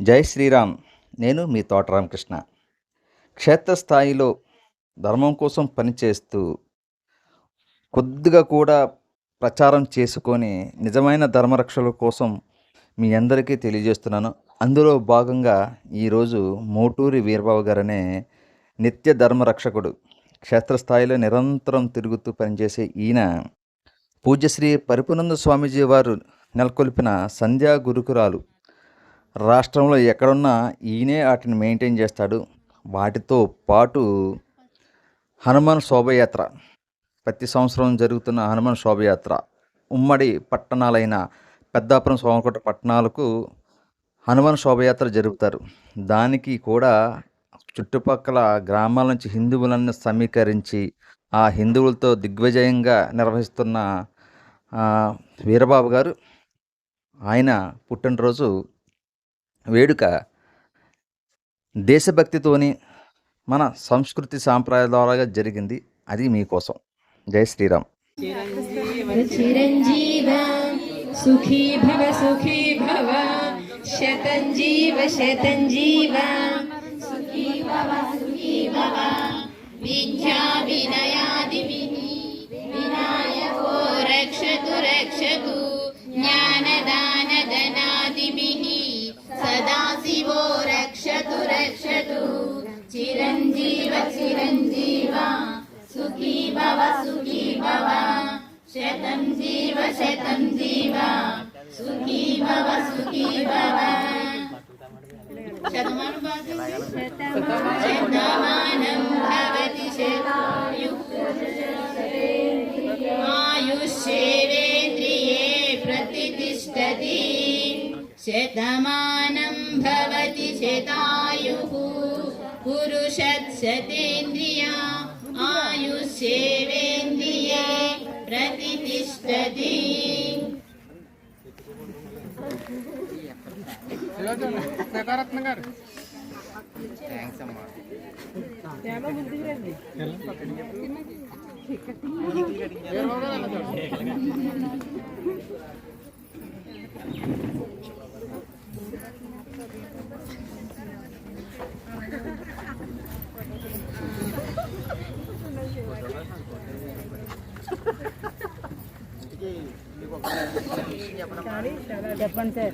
జై శ్రీరామ్ నేను మీ తోట రామకృష్ణ. క్షేత్రస్థాయిలో ధర్మం కోసం పనిచేస్తూ కొద్దిగా కూడా ప్రచారం చేసుకొని నిజమైన ధర్మరక్షల కోసం మీ అందరికీ తెలియజేస్తున్నాను. అందులో భాగంగా ఈరోజు మోటూరి వీరబాబు గారనే నిత్య ధర్మరక్షకుడు. క్షేత్రస్థాయిలో నిరంతరం తిరుగుతూ పనిచేసే ఈయన పూజ్యశ్రీ పరిపునంద స్వామీజీ వారు నెలకొల్పిన సంధ్యా గురుకురాలు. రాష్ట్రంలో ఎక్కడున్నా ఈయనే వాటిని మెయింటైన్ చేస్తాడు. వాటితో పాటు హనుమాన్ శోభయాత్ర. ప్రతి సంవత్సరం జరుగుతున్న హనుమాన్ శోభయాత్ర. ఉమ్మడి పట్టణాలైన పెద్దాపురం సోమకోట పట్టణాలకు హనుమాన్ శోభయాత్ర జరుపుతారు. దానికి కూడా చుట్టుపక్కల గ్రామాల నుంచి హిందువులను సమీకరించి ఆ హిందువులతో దిగ్విజయంగా నిర్వహిస్తున్న వీరబాబు గారు ఆయన పుట్టినరోజు వేడుక దేశభక్తితోని మన సంస్కృతి సాంప్రదాయ ద్వారాగా జరిగింది. అది మీకోసం జై శ్రీరామ్. విద్యా చిరంజీవ చిరంజీవ సుఖీ భవ సుఖీ భవ శతం జీవ శతం జీవ సుఖీ భవ సుఖీ భవ శతమానం భవతి ఆయుష్యేంద్రియే ప్రతిష్టతి శతమానం భవతి శతాయు पुरुषत्सतेन्द्रिया आयुष्येवेन्द्रिये प्रतितिष्ठति చెప్పండి సార్